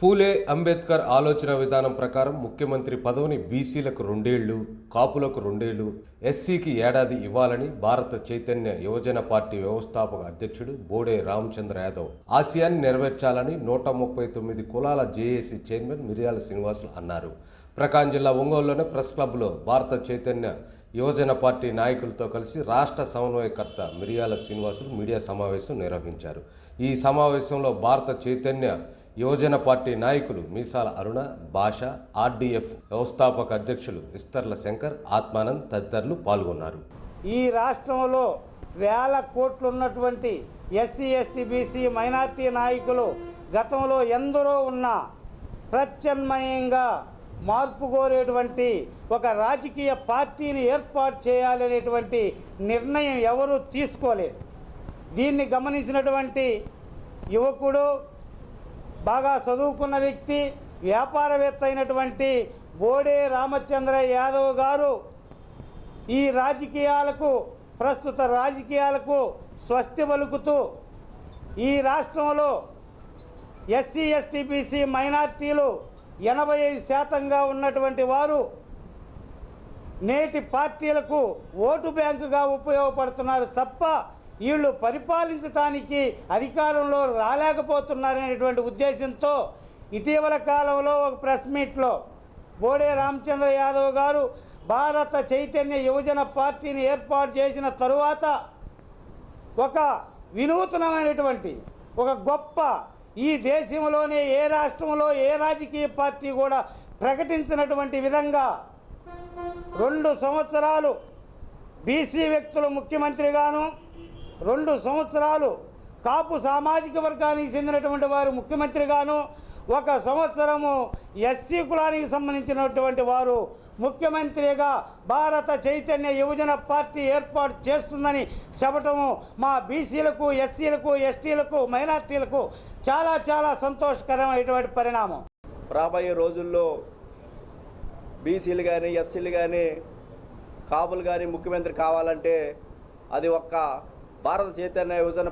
పూలే అంబేద్కర్ ఆలోచన విధానం ప్రకారం ముఖ్యమంత్రి పదవిని బీసీలకు రెండేళ్ళు కాపులకు రెండేళ్ళు ఎస్సీకి ఏడాది ఇవ్వాలని భారత చైతన్య యువజన పార్టీ వ్యవస్థాపక అధ్యక్షుడు బోడే రామచంద్ర యాదవ్ ఆసియాన్ని నెరవేర్చాలని నూట ముప్పై తొమ్మిది కులాల జేఏసీ చైర్మన్ మిర్యాల శ్రీనివాసులు అన్నారు. ప్రకాశం జిల్లా ఒంగోలులోని ప్రెస్ క్లబ్లో భారత చైతన్య యువజన పార్టీ నాయకులతో కలిసి రాష్ట్ర సమన్వయకర్త మిరియాల శ్రీనివాసులు మీడియా సమావేశం నిర్వహించారు. ఈ సమావేశంలో భారత చైతన్య యువజన పార్టీ నాయకులు మీసాల అరుణ భాష ఆర్డీఎఫ్ వ్యవస్థాపక అధ్యక్షులు ఇస్తర్ల శంకర్ ఆత్మానంద్ తదితరులు పాల్గొన్నారు. ఈ రాష్ట్రంలో వేల కోట్లు ఉన్నటువంటి ఎస్సీ ఎస్టీ బీసీ మైనార్టీ నాయకులు గతంలో ఎందరో ఉన్నా ప్రత్యామ్నాయంగా మార్పు కోరేటువంటి ఒక రాజకీయ పార్టీని ఏర్పాటు చేయాలనేటువంటి నిర్ణయం ఎవరూ తీసుకోలేదు. దీన్ని గమనించినటువంటి యువకుడు బాగా చదువుకున్న వ్యక్తి వ్యాపారవేత్త అయినటువంటి బోడే రామచంద్ర యాదవ్ గారు ఈ రాజకీయాలకు ప్రస్తుత రాజకీయాలకు స్వస్తి పలుకుతూ ఈ రాష్ట్రంలో ఎస్సీ ఎస్టీ బీసీ మైనార్టీలు ఎనభై ఐదు శాతంగా ఉన్నటువంటి వారు నేటి పార్టీలకు ఓటు బ్యాంకుగా ఉపయోగపడుతున్నారు తప్ప వీళ్ళు పరిపాలించటానికి అధికారంలో రాలేకపోతున్నారనేటువంటి ఉద్దేశంతో ఇటీవల కాలంలో ఒక ప్రెస్ మీట్లో బోడే రామచంద్ర యాదవ్ గారు భారత చైతన్య యువజన పార్టీని ఏర్పాటు చేసిన తరువాత ఒక వినూతనమైనటువంటి ఒక గొప్ప ఈ దేశంలోనే ఏ రాష్ట్రంలో ఏ రాజకీయ పార్టీ కూడా ప్రకటించినటువంటి విధంగా రెండు సంవత్సరాలు బీసీ వ్యక్తులు ముఖ్యమంత్రిగాను రెండు సంవత్సరాలు కాపు సామాజిక వర్గానికి చెందినటువంటి వారు ముఖ్యమంత్రిగాను ఒక సంవత్సరము ఎస్సీ కులానికి సంబంధించినటువంటి వారు ముఖ్యమంత్రిగా భారత చైతన్య యువజన పార్టీ ఏర్పాటు చేస్తుందని చెప్పటము మా బీసీలకు ఎస్సీలకు ఎస్టీలకు మైనార్టీలకు చాలా చాలా సంతోషకరమైనటువంటి పరిణామం. రాబోయే రోజుల్లో బీసీలు కానీ ఎస్సీలు కానీ కాపులు కానీ ముఖ్యమంత్రి కావాలంటే అది ఒక్క భారత చైతన్య యువజన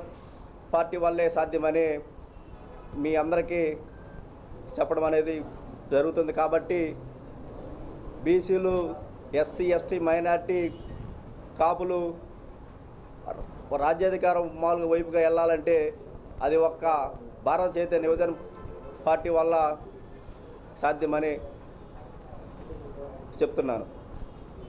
పార్టీ వల్లే సాధ్యమని మీ అందరికీ చెప్పడం అనేది జరుగుతుంది కాబట్టి బీసీలు ఎస్సీ ఎస్టీ మైనార్టీ కాపులు రాజ్యాధికారం మామూలుగా వైపుగా వెళ్ళాలంటే అది ఒక్క భారత చైతన్య యువజన పార్టీ వల్ల సాధ్యమని చెప్తున్నాను.